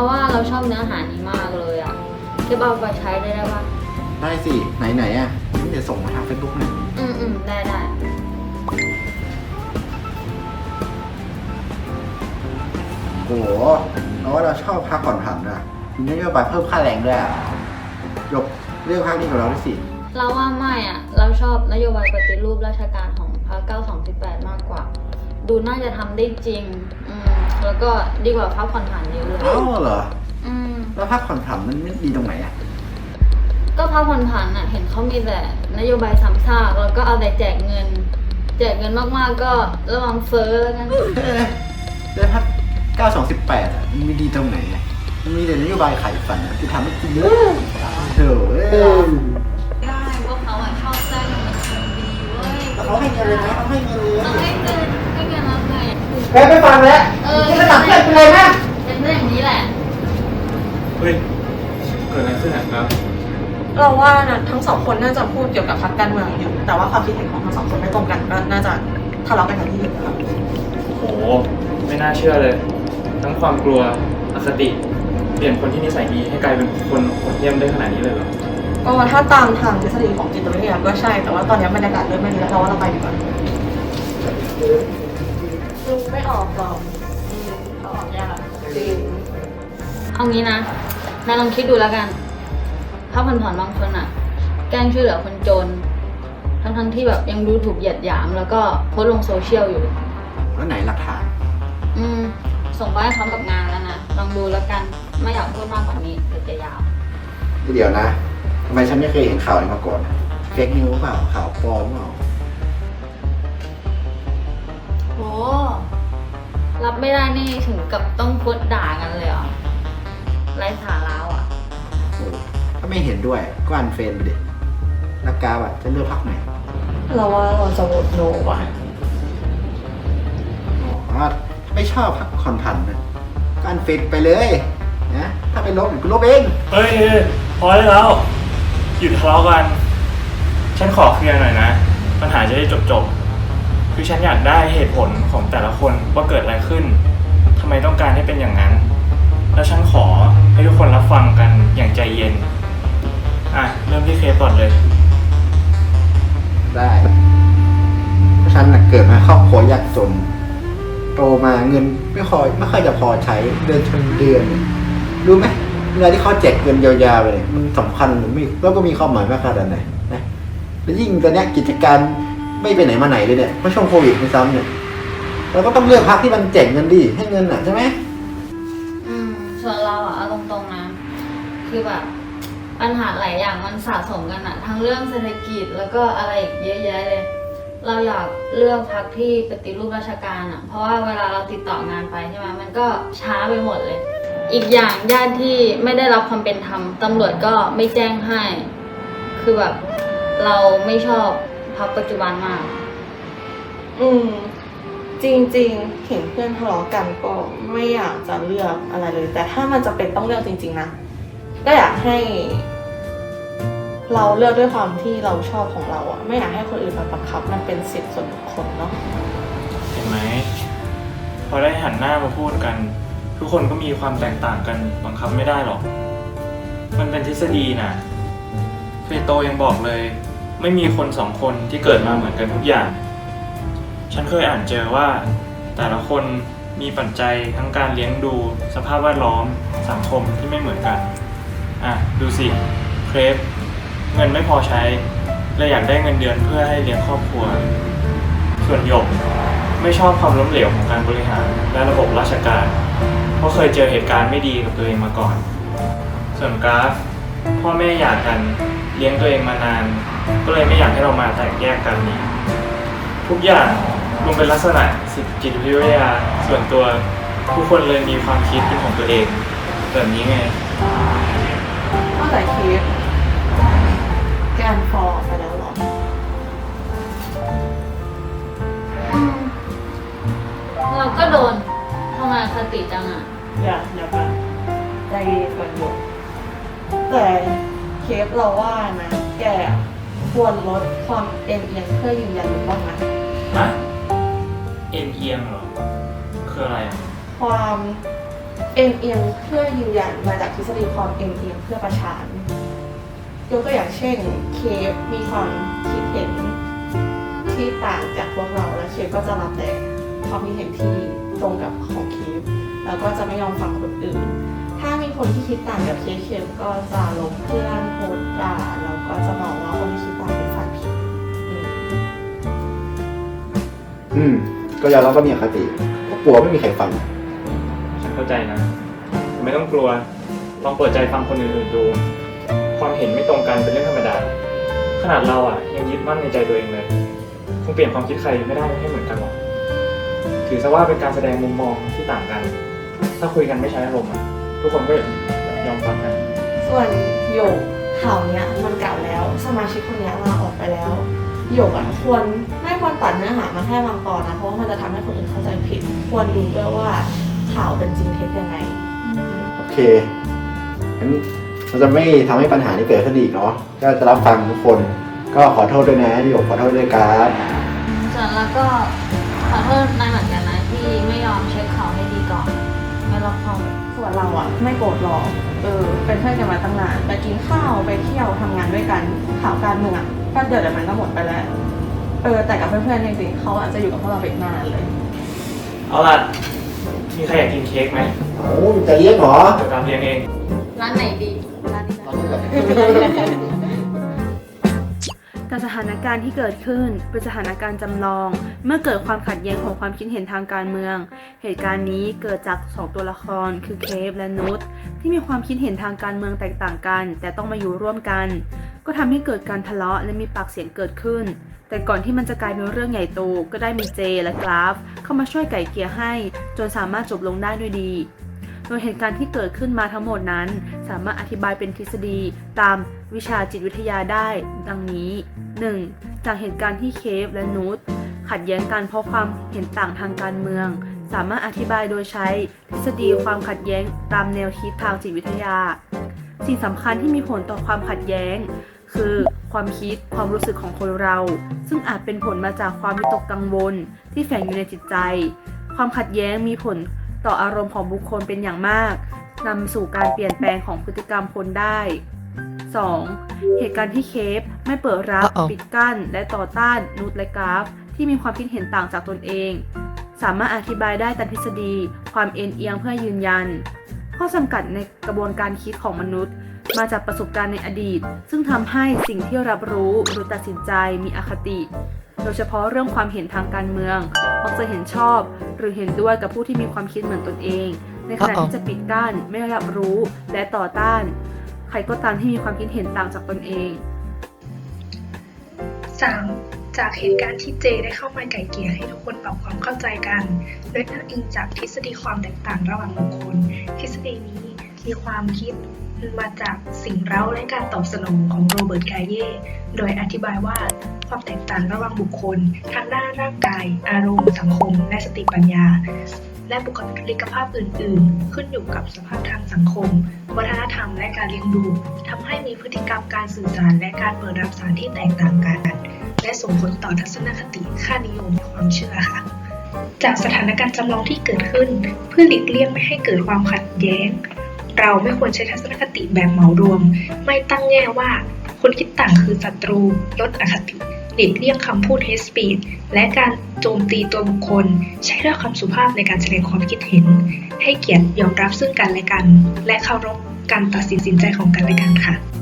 เราว่าเราชอบเนื้อหานี้มากเลยอะเก็บเอาไปใช้ได้ได้ปะได้สิ ไหนไหนๆอะเดี๋ยวส่งมาทางเฟซบุ๊กหน่อยอืมอืมได้ได้โอ้โหเราว่าเราชอบพักผ่อนผันอะมีนโยบายเพิ่มค่าแรงด้วยอะยกเลือกพักนี้กับเราด้วยสิเราว่าไม่อะ เราชอบนโยบายปฏิรูปราชการของพรรค9218มากกว่า ดูน่าจะทำได้จริง อืม แล้วก็ดีกว่าพักผ่อนผันเยอะเลยเอ้าเหรอ อืม แล้วพักผ่อนผันมันไม่ดีตรงไหนอะ ก็พักผ่อนผันอะ เห็นเขามีแต่นโยบายซ้ำซากแล้วก็เอาแต่แจกเงิน แจกเงินมากๆก็ระวังเฟ้อแล้วกัน เอ๊ะแล้วพัก9218อะมันมีดีตรงไหนอะมันมีแต่นโยบายขายฝันอะที่ทำให้จริงเลยเถอะเอ้ยได้พวกเขาอะชอบแซงเงินคนดีเว้ยแต่เขาให้เงินเลยนะเขาให้เงินเลยเอาให้เงินให้เงินเราไง แกไม่ฟังแล้ว เออแกไม่ฟังเพื่อนกูเลยนะเป็นเรื่องอย่างนี้แหละ เฮ้ย เกิดอะไรขึ้นอะครับ เราว่านะทั้งสองคนน่าจะพูดเกี่ยวกับพรรคการเมืองอยู่ แต่ว่าความคิดเห็นของทั้งสองคนไม่ตรงกันก็น่าจะทะเลาะกันอย่างที่เห็นนะคะโห ไม่น่าเชื่อเลย ทั้งความกลัว อคติ เปลี่ยนคนที่นิสัยดีให้กลายเป็นคนโหดเยี่ยมได้ขนาดนี้เลยเหรอ ก็ถ้าตามทางทฤษฎีของจิตวิทยาก็ใช่ แต่ว่าตอนนี้บรรยากาศเริ่มไม่ดีแล้วเราว่าเราไปดีกว่าดูไม่ออกหรอกอืมเขาออกยากจริงเอางี้นะนายลองคิดดูแล้วกันพักผ่อนผ่อนบางคนอะแกล้งช่วยเหลือคนจน ทั้งทั้งๆที่แบบยังดูถูกเหยียดหยาม แล้วก็โพสต์ลงโซเชียลอยู่ แล้วไหนหลักฐาน อืม ส่งไปให้พร้อมกับงานแล้วนะ ลองดูแล้วกัน ไม่อยากพูดมากกว่านี้เดี๋ยวจะยาว เดี๋ยวนะทำไมฉันไม่เคยเห็นข่าวนี้มาก่อนเฟกนิวเปล่าข่าวปลอมเปล่าโห รับไม่ได้นี่ถึงกับต้องโพสต์ด่ากันเลยเหรอไร้สาระอะโอ้ถ้าไม่เห็นด้วยก็อันเฟรนไปดินักกาบอะจะเลือกพักไหนเราว่าเราจะโหวตโนว่ะอ๋อถ้าไม่ชอบพักคอนพันนะก็อันเฟรนไปเลยนะถ้าไปลบกูลบเองเฮ้ยเฮ้ยพอได้แล้วหยุดทะเลาะกัน ฉันขอเคลียร์หน่อยนะ ปัญหาจะได้จบจบๆ คือฉันอยากได้เหตุผลของแต่ละคนว่าเกิดอะไรขึ้นทำไมต้องการให้เป็นอย่างนั้น แล้วฉันขอให้ทุกคนรับฟังกันอย่างใจเย็น อะ เริ่มที่เคสก่อนเลย ได้เพราะฉันน่ะเกิดมาครอบครัวยากจน โตมาเงินไม่ค่อยไม่ค่อยจะพอใช้เดือนชนเดือนรู้ไหมเวลาที่เขาแจกเงินยาวๆไปเนี่ยมันสำคัญหรือไม่แล้วก็มีความหมายมากขนาดไหนนะแล้วยิ่งตอนเนี้ยกิจการ ไม่ไปไหนมาไหนเลยเนี่ยเพราะช่วงโควิดในซ้ำเนี่ยเราก็ต้องเลือกพักที่มันแจกเงินดีให้เงินอะใช่ไหมอืมส่วนเราอะเอาตรงๆนะ คือแบบปัญหาหลายอย่างมันสะสมกันอะทั้งเรื่องเศรษฐกิจแล้วก็อะไรอีกเยอะแยะเลย เราอยากเลือกพักที่ปฏิรูปราชการอะเพราะว่าเวลาเราติดต่องานไปใช่ไหมมันก็ช้าไปหมดเลย อีกอย่างญาติที่ไม่ได้รับความเป็นธรรมตำรวจก็ไม่แจ้งให้ คือแบบเราไม่ชอบ พักปัจจุบันมาก อืม จริงๆ เห็นเพื่อนทะเลาะกันก็ไม่อยากจะเลือกอะไรเลย แต่ถ้ามันจะเป็นต้องเลือกจริง ๆนะก็อยากให้ เราเลือกด้วยความที่เราชอบของเราอะไม่อยากให้คนอื่นมาบังคับ มันเป็นสิทธิ์ส่วนบุคคลเนาะเห็นไหมพอได้หันหน้ามาพูดกัน ทุกคนก็มีความแตกต่างกันบังคับไม่ได้หรอก มันเป็นทฤษฎีนะเฟโตยังบอกเลย ไม่มีคนสองคนที่เกิดมาเหมือนกันทุกอย่าง ฉันเคยอ่านเจอว่า แต่ละคนมีปัจจัยทั้งการเลี้ยงดู สภาพแวดล้อม สังคมที่ไม่เหมือนกัน อะ ดูสิ เครปเงินไม่พอใช้เลยอยากได้เงินเดือนเพื่อให้เลี้ยงครอบครัว ส่วนหยกไม่ชอบความล้มเหลวของการบริหารและระบบราชการ เพราะเคยเจอเหตุการณ์ไม่ดีกับตัวเองมาก่อน ส่วนกราฟ พ่อแม่อยากกันเลี้ยงตัวเองมานาน ก็เลยไม่อยากให้เรามาแตกแยกกันนี้ทุกอย่างรวมเป็นลักษณะสิจิตวิทยาส่วนตัวผู้คนเลยมีความคิดเป็นของตัวเอง แบบนี้ไงก็แต่เคสแกนฟอร์ไปแล้วหรอ เราว่านะ แกควรลดความเอ็นเอียงเพื่อยืนยันถูกต้องไหมฮะเอ็นเอียงเหรอ คืออะไรอะความเอ็นเอียงเพื่อยืนยันมาจากทฤษฎีความเอ็นเอียงเพื่อประชานยกตัวอย่างเช่น เคฟมีความคิดเห็นที่ต่างจากพวกเราและเคฟก็จะรับแต่ความคิดเห็นที่ตรงกับของเคฟแล้วก็จะไม่ยอมฟังคนอื่น ถ้ามีคนที่คิดต่างกับเคฟเคฟก็จะลงเพื่อนโพสต์ด่าแล้วก็จะมองว่าคนที่คิดต่างเป็นฝ่ายผิดอืมอืม ก็ยอมรับว่ามีอคติก็กลัวไม่มีใครฟัง ฉันเข้าใจนะ ไม่ต้องกลัว ลองเปิดใจฟังคนอื่นๆดู ความเห็นไม่ตรงกันเป็นเรื่องธรรมดา ขนาดเราอะยังยึดมั่นในใจตัวเองเลย คงเปลี่ยนความคิดใครไม่ได้ให้เหมือนกันหรอก ถือซะว่าเป็นการแสดงมุมมองที่ต่างกัน ถ้าคุยกันไม่ใช้อารมณ์อะ ทุกคนก็ยอมฟังกันส่วนโยกข่าวเนี้ยมันเก่าแล้ว สมาชิกคนเนี้ยลาออกไปแล้วโยกอะควรไม่ควรตัดเนื้อหามาแค่บางตอนนะเพราะว่ามันจะทำให้คนอื่นเข้าใจผิด ควรดูด้วยว่าข่าวเป็นจริงเท็จยังไงโอเคงั้นเราจะไม่ทำให้ปัญหานี้เกิดขึ้นอีกเนาะก็จะรับฟังทุกคนก็ขอโทษด้วยนะที่ผมขอโทษด้วยการส่วนแล้วก็ขอโทษนายเหมือนกันนะที่ไม่ยอมเช็คข่าวให้ดีก่อนไม่รอบค อบส่วนเราอะไม่โกรธหรอกเออเป็นเพื่อนกันมาตั้งนานไปกินข้าวไปเที่ยวทำงานด้วยกันข่าวการเมืองอะแป๊บเดียวเดี๋ยวมันก็หมดไปแล้ว เออ แต่กับเพื่อนๆจริงๆเขาอาจจะอยู่กับพวกเราไปอีกนานเลย เอาล่ะมีใครอยากกินเค้กไหมโอ้จะเลี้ยงเหรอเดี๋ยวตามเลี้ยงเองร้านไหนดีร้านนี้นะ กับสถานการณ์ที่เกิดขึ้นเป็นสถานการณ์จำลอง เมื่อเกิดความขัดแย้งของความคิดเห็นทางการเมือง เหตุการณ์นี้เกิดจากสองตัวละคร คือเคฟและนุชที่มีความคิดเห็นทางการเมืองแตกต่างกัน แต่ต้องมาอยู่ร่วมกัน ก็ทำให้เกิดการทะเลาะและมีปากเสียงเกิดขึ้น แต่ก่อนที่มันจะกลายเป็นเรื่องใหญ่โตก็ได้มีเจและกราฟ เข้ามาช่วยไก่เกลี่ยให้ จนสามารถจบลงได้ด้วยดี โดยเหตุการณ์ที่เกิดขึ้นมาทั้งหมดนั้น สามารถอธิบายเป็นทฤษฎีตามวิชาจิตวิทยาได้ ดังนี้ 1. จากเหตุการณ์ที่เคฟและนูตขัดแย้งกันเพราะความเห็นต่างทางการเมือง สามารถอธิบายโดยใช้ทฤษฎีความขัดแย้งตามแนวคิดทางจิตวิทยา สิ่งสำคัญที่มีผลต่อความขัดแย้ง คือความคิดความรู้สึกของคนเรา ซึ่งอาจเป็นผลมาจากความวิตกกังวล ที่แฝงอยู่ในจิตใจ ความขัดแย้งมีผลต่ออารมณ์ของบุคคลเป็นอย่างมาก นำสู่การเปลี่ยนแปลงของพฤติกรรมคนได้ 2. เหตุการณ์ที่เคฟไม่เปิดรับ Uh-oh. ปิดกั้น และต่อต้านนูตและกราฟ ที่มีความคิดเห็นต่างจากตนเอง สามารถอธิบายได้ตามทฤษฎี ความเอ็นเอียงเพื่อยืนยัน ข้อจำกัดในกระบวนการคิดของมนุษย์ มาจากประสบการณ์ในอดีต ซึ่งทำให้สิ่งที่รับรู้หรือตัดสินใจมีอคติ โดยเฉพาะเรื่องความเห็นทางการเมืองมักจะเห็นชอบ หรือเห็นด้วยกับผู้ที่มีความคิดเหมือนตนเอง ในขณะที่จะปิดกั้นไม่รับรู้และต่อต้าน ใครก็ตามที่มีความคิดเห็นต่างจากตนเอง 3. จากเหตุการณ์ที่เจได้เข้ามาไก่เกลี่ยให้ทุกคนปรับความเข้าใจกันโดยอ้างอิงจากทฤษฎีความแตกต่างระหว่างบุคคล ทฤษฎีนี้มีความคิดมาจากสิ่งเร้าและการตอบสนองของโรเบิร์ตกาเย่ โดยอธิบายว่าความแตกต่างระหว่างบุคคล ทางด้านร่างกาย อารมณ์ สังคม และสติปัญญา และบุคลิกภาพอื่น ๆ ขึ้นอยู่กับสภาพทางสังคม วัฒนธรรมและการเลี้ยงดูทำให้มีพฤติกรรมการสื่อสารและการเปิดรับสารที่แตกต่างกัน และส่งผลต่อทัศนคติค่านิยมและความเชื่อค่ะจากสถานการณ์จำลองที่เกิดขึ้น เพื่อหลีกเลี่ยงไม่ให้เกิดความขัดแย้ง เราไม่ควรใช้ทัศนคติแบบเหมารวม ไม่ตั้งแง่ว่าคนคิดต่างคือศัตรูลดอคติ ลีกเลี่ยงคำพูด hate speech และการโจมตีตัวบุคคล ใช้ถ้อยคำสุภาพในการแสดงความคิดเห็น ให้เกียรติยอมรับซึ่งกันและกัน และเคารพการตัดสินใจของกันและกันค่ะ